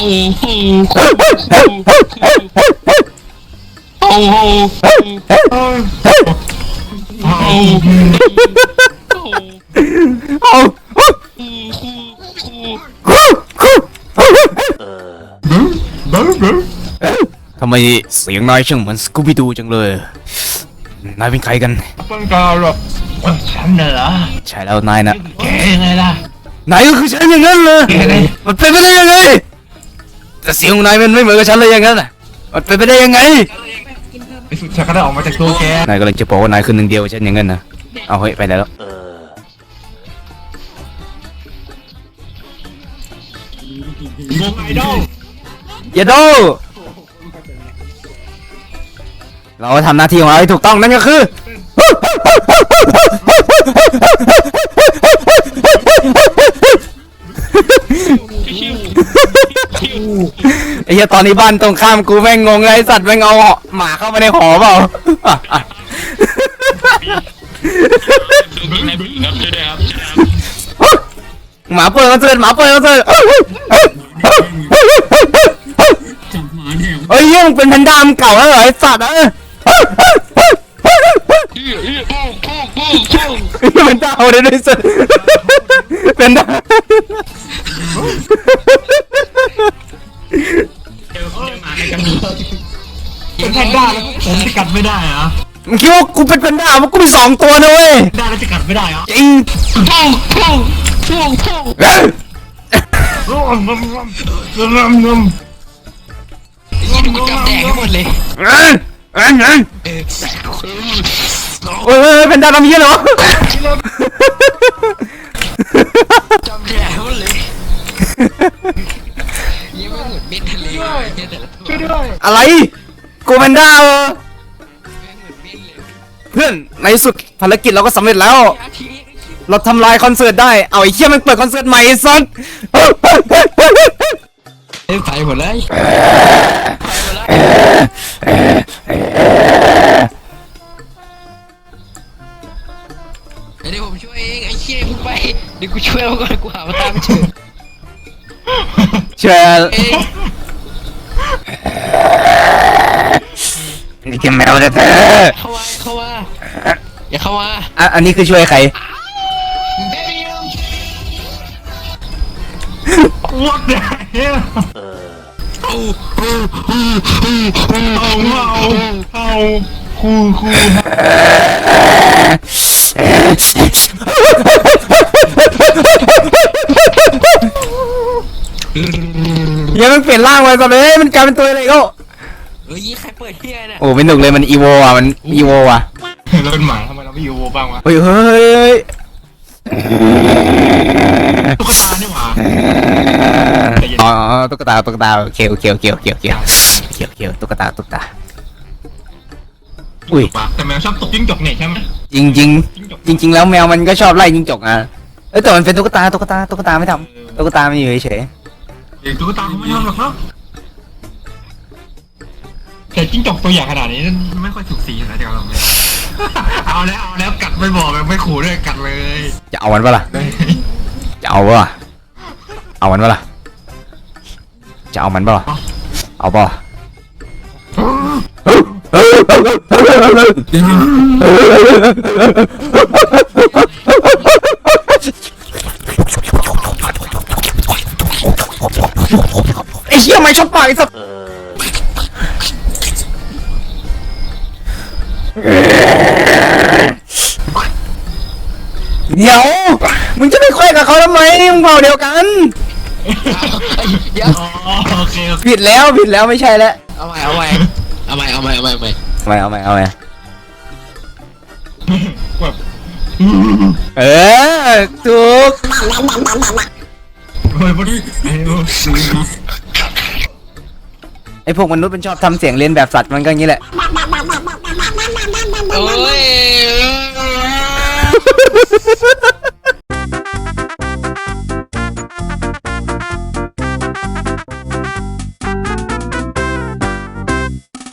โอ้โหโอ้โหเอาทำไมเสียงนายช่างเหมือนสกูบิดูจังเลย นายเป็นใครกันเป็นกาหรอกฉันน่ะเหรอใช่แล้วนายนะแกยังไงล่ะนายก็คือฉันอย่างนั้นเลยแกไงมันเป็นไปได้ยังไง แต่เสียงของนายมันไม่เหมือนกับฉันเลยอย่างนั้นน่ะมันเป็นไปได้ยังไงไอ้สุดฉันก็ได้ออกมาจากตัวแกนายกำลังจะบอกว่านายคือหนึ่งเดียวกับฉันอย่างนั้นนะเอาเฮ้ยไปแล้ววงไอดอลอย่าดูเราทำหน้าที่ของเราให้ถูกต้องนั่นก็คือ ตอนนี้บ้านตรงข้ามกูแม่งงงเลยไอ้สัตว์แม่งเอาหมาเข้ามาในหอเปล่าหมาเปิดคอนเสิร์ตหมาเปิดคอนเสิร์ตเฮ้ยเหี้ยมึงเป็นแพนด้ามึงเก่าแล้วเหรอไอ้สัตว์เออมันดาวเลยด้วยสัตว์เป็นดาว เป็นแพนด้าแล้วผมจะกัดไม่ได้เหรอมึงคิดว่ากูเป็นแพนด้ามันกูมีสองตัวนะเว้ยได้แล้วจะกัดไม่ได้เหรอจริงเอ้ยงมงมงมงมกูจำแดกให้หมดเลยเอ้ยเอ้ยเอ้ยโอ้ยเฮ้ยแพนด้าทำเหี้ยเหรอจำแดกให้หมดเลย ยี่ไม่เหมือนเม็ดทะเลเนี่ยแต่ละตัวช่วยด้วยอะไรโกแพนด้าเหรอแม่เหมือนเม็ดเลยเพื่อนในที่สุดภารกิจเราก็สำเร็จแล้ว อาทีเราทำลายคอนเสิร์ตได้ เอาไอ้เหี้ยมันเปิดคอนเสิร์ตใหม่ไอ้สัสเอ้ยไปหมดเลยเดี๋ยวผมช่วยเองไอ้เชี่ยมึงไปเดี๋ยวกูช่วยเอาก่อนกูหามาตามไม่เจอ เชื่อเองนี่แค่แมวแต่เธอเข้ามาเข้ามาอย่าเข้ามาอะอันนี้คือช่วยใครวัดเนี่ยเอาเอาเอาคูคู อย่ามันเปลี่ยนร่างไปก่อนเลยมันกลายเป็นตัวอะไรก็เฮ้ยใครเปิดเฮียน่ะโอ้ไม่หนุกเลยมันอีโวอะมันอีโวอะเราเป็นหมาทำไมเราไม่อยู่โวบ้างวะเฮ้ยเฮ้ยเฮ้ยตุ๊กตาเนี่ยหว่าอ๋อตุ๊กตาตุ๊กตาโอเคโอเคโอเคโอเคโอเคโอเคโอเคตุ๊กตาตุ๊กตา อุ้ยแต่แมวชอบตกจิ้งจกเนี่ยใช่ไหมจริงจริงจริงจริง ๆ แล้วแมวมันก็ชอบไล่ยิงจกอะเอ้ยแต่มันเป็นตุ๊กตาตุ๊กตาตุ๊กตาไม่ทำตุ๊กตามันอยู่เฉย เด็กตุ๊กตาเขาไม่ทำหรอกครับแต่จิ้งจกตัวใหญ่ขนาดนี้ไม่ค่อยถูกสีนะเดี๋ยวเราเอาแล้วเอาแล้วกัดไม่บอกแบบไม่ขู่ด้วยกัดเลยๆจะเอามันปะล่ะ จะเอาปะล่ะ เอามันปะล่ะ จะเอามันปะล่ะ เอาปะล่ากไอ้สัสเดี๋ยว มึงจะไปคุยกับเขาทำไม มึงเผ่าเดียวกัน เดี๋ยวอ๋อโอเคโอเคผิดแล้วผิดแล้วไม่ใช่แล้วเอาใหม่เอาใหม่เอาใหม่เอาใหม่เอาใหม่เอาใหม่เอาใหม่เอาใหม่เอาใหม่แบบเออถูก โอ้ยพอดีไอ้โอ้ซื้อนะไอ ไอพวกมนุษย์มันชอบทำเสียงเรียนแบบสัตว์มันก็อย่างนี้แหละ